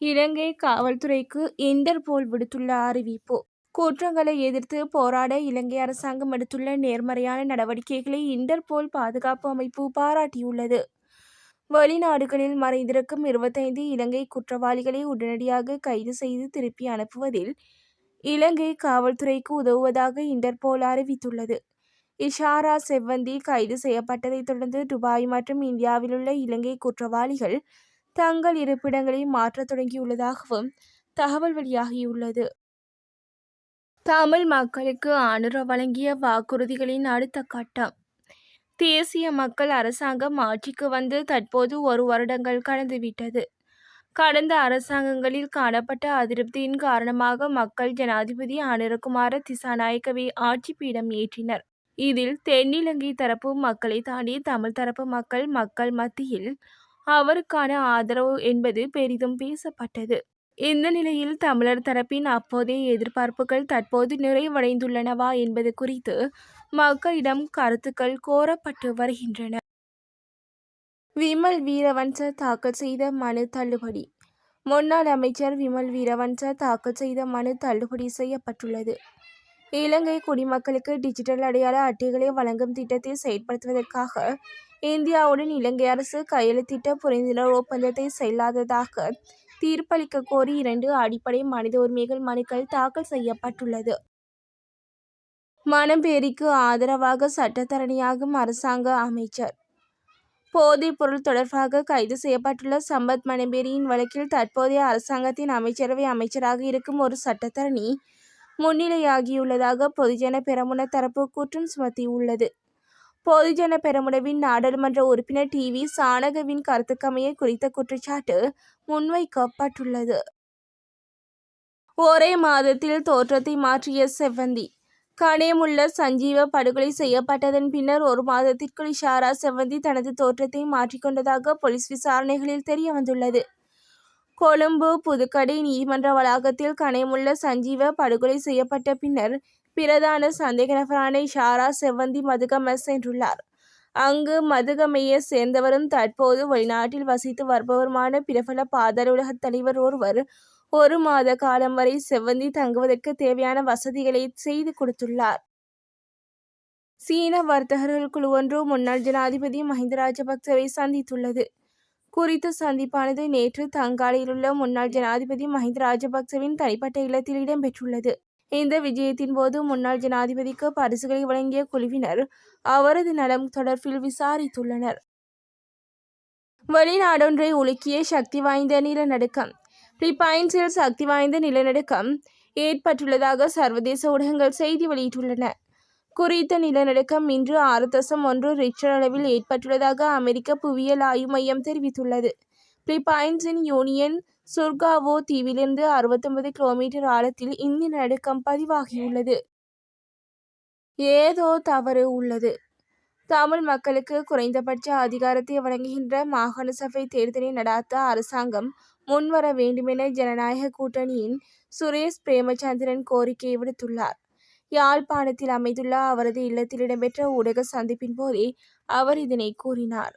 இலங்கை காவல்துறைக்கு இன்டர்போல் விடுத்துள்ள அறிவிப்பு. குற்றங்களை எதிர்த்து போராட இலங்கை அரசாங்கம் எடுத்துள்ள நேர்மறையான நடவடிக்கைகளை இன்டர்போல் பாதுகாப்பு அமைப்பு பாராட்டியுள்ளது. வெளிநாடுகளில் மறைந்திருக்கும் இருபத்தைந்து இலங்கை குற்றவாளிகளை உடனடியாக கைது செய்து திருப்பி அனுப்புவதில் இலங்கை காவல்துறைக்கு உதவுவதாக இன்டர்போல் அறிவித்துள்ளது. இஷாரா செவ்வந்தி கைது செய்யப்பட்டதைத் தொடர்ந்து துபாய் மற்றும் இந்தியாவிலுள்ள இலங்கை குற்றவாளிகள் தங்கள் இருப்பிடங்களை மாற்றத் தொடங்கியுள்ளதாகவும் தகவல் வெளியாகியுள்ளது. தமிழ் மக்களுக்கு ஆணுர வழங்கிய வாக்குறுதிகளின் அடுத்த கட்டம். தேசிய மக்கள் அரசாங்கம் ஆட்சிக்கு வந்து தற்போது ஒரு வருடங்கள் கடந்துவிட்டது. கடந்த அரசாங்கங்களில் காணப்பட்ட அதிருப்தியின் காரணமாக மக்கள் ஜனாதிபதி அனுரகுமார திசாநாயக்கவை ஆட்சி பீடம் ஏற்றினர். இதில் தென்னிலங்கை தரப்பு மக்களை தாண்டி தமிழ் தரப்பு மக்கள் மக்கள் மத்தியில் அவருக்கான ஆதரவு என்பது பெரிதும் பேசப்பட்டது. இந்த நிலையில் தமிழர் தரப்பின் அப்போதைய எதிர்பார்ப்புகள் தற்போது நிறைவடைந்துள்ளனவா என்பது குறித்து மக்களிடம் கருத்துக்கள் கோரப்பட்டு வருகின்றன. விமல் வீரவன்ச தாக்கல் செய்த மனு தள்ளுபடி. முன்னாள் அமைச்சர் விமல் வீரவன்ச தாக்கல் செய்த மனு தள்ளுபடி செய்யப்பட்டுள்ளது. இலங்கை குடிமக்களுக்கு டிஜிட்டல் அடையாள அட்டைகளை வழங்கும் திட்டத்தை செயற்படுத்துவதற்காக இந்தியாவுடன் இலங்கை அரசு கையெழுத்திட்ட புரிந்துணர்வு ஒப்பந்தத்தை செல்லாததாக தீர்ப்பளிக்க கோரி இரண்டு அடிப்படை மனித உரிமைகள் மனுக்கள் தாக்கல் செய்யப்பட்டுள்ளது. மணம்பேரிக்கு ஆதரவாக சட்டத்தரணியாகும் அரசாங்க அமைச்சர். போதைப் பொருள் தொடர்பாக கைது செய்யப்பட்டுள்ள சம்பத் மனம்பேரியின் வழக்கில் தற்போதைய அரசாங்கத்தின் அமைச்சரவை அமைச்சராக இருக்கும் ஒரு சட்டத்தரணி முன்னிலையாகியுள்ளதாக பொதுஜன பெரமுன தரப்பு குற்றம் சுமத்தியுள்ளது. பொதுஜன பெரமுனவின் நாடாளுமன்ற உறுப்பினர் டி வி சானகவின் கருத்துக்கமைய குறித்த குற்றச்சாட்டு முன்வைக்கப்பட்டுள்ளது. ஒரே மாதத்தில் தோற்றத்தை மாற்றிய செவ்வந்தி கனேமுள்ள சஞ்சீவ படுகொலை செய்யப்பட்டதன் பின்னர் ஒரு மாதத்திற்குள் இஷாரா செவ்வந்தி தனது தோற்றத்தை மாற்றிக்கொண்டதாக போலீஸ் விசாரணைகளில் தெரிய வந்துள்ளது கொழும்பு புதுக்கடை நீதிமன்ற வளாகத்தில் கனேமுள்ள சஞ்சீவ படுகொலை செய்யப்பட்ட பின்னர் பிரதான சந்தேக நபரான ஷாரா செவ்வந்தி மதுகம சென்றுள்ளார். அங்கு மதுகமையை சேர்ந்தவரும் தற்போது வெளிநாட்டில் வசித்து வருபவருமான பிரபல பாதாள உலக தலைவர் ஒருவர் ஒரு மாத காலம் வரை செவ்வந்தி தங்குவதற்கு தேவையான வசதிகளை செய்து கொடுத்துள்ளார். சீன வர்த்தகர்கள் குழு ஒன்று முன்னாள் ஜனாதிபதி மஹிந்த ராஜபக்சவை சந்தித்துள்ளது. குறித்த சந்திப்பானது நேற்று தங்காலையில் உள்ள முன்னாள் ஜனாதிபதி மஹிந்த ராஜபக்சவின் தனிப்பட்ட இல்லத்தில் இடம்பெற்றுள்ளது. இந்த விஜயத்தின் போது முன்னாள் ஜனாதிபதிக்கு பரிசுகளை வழங்கிய குழுவினர் அவரது நலம் தொடர்பில் விசாரித்துள்ளனர். வெளிநாடொன்றை உலுக்கிய சக்தி வாய்ந்த நிலநடுக்கம். பிலிப்பைன்ஸில் சக்தி வாய்ந்த நிலநடுக்கம் ஏற்பட்டுள்ளதாக சர்வதேச ஊடகங்கள் செய்தி வெளியிட்டுள்ளன. குறித்த நிலநடுக்கம் இன்று ஆறு தசம் ஒன்று ரிக்டர் அளவில் ஏற்பட்டுள்ளதாக அமெரிக்க புவியியல் ஆய்வு மையம் தெரிவித்துள்ளது. பிலிப்பைன்ஸின் யூனியன் சுர்காவோ தீவிலிருந்து அறுபத்தொன்பது கிலோமீட்டர் ஆழத்தில் இந்த நடுக்கம் பதிவாகியுள்ளது. ஏதோ தவறு உள்ளது. தமிழ் மக்களுக்கு குறைந்தபட்ச அதிகாரத்தை வழங்குகின்ற மாகாண சபை தேர்தலை நடாத்த அரசாங்கம் முன்வர வேண்டுமென ஜனநாயக கூட்டணியின் சுரேஷ் பிரேமச்சந்திரன் கோரிக்கை விடுத்துள்ளார். யாழ்ப்பாணத்தில் அமைந்துள்ள அவரது இல்லத்தில் இடம்பெற்ற ஊடக சந்திப்பின் போதே அவர் இதனை கூறினார்.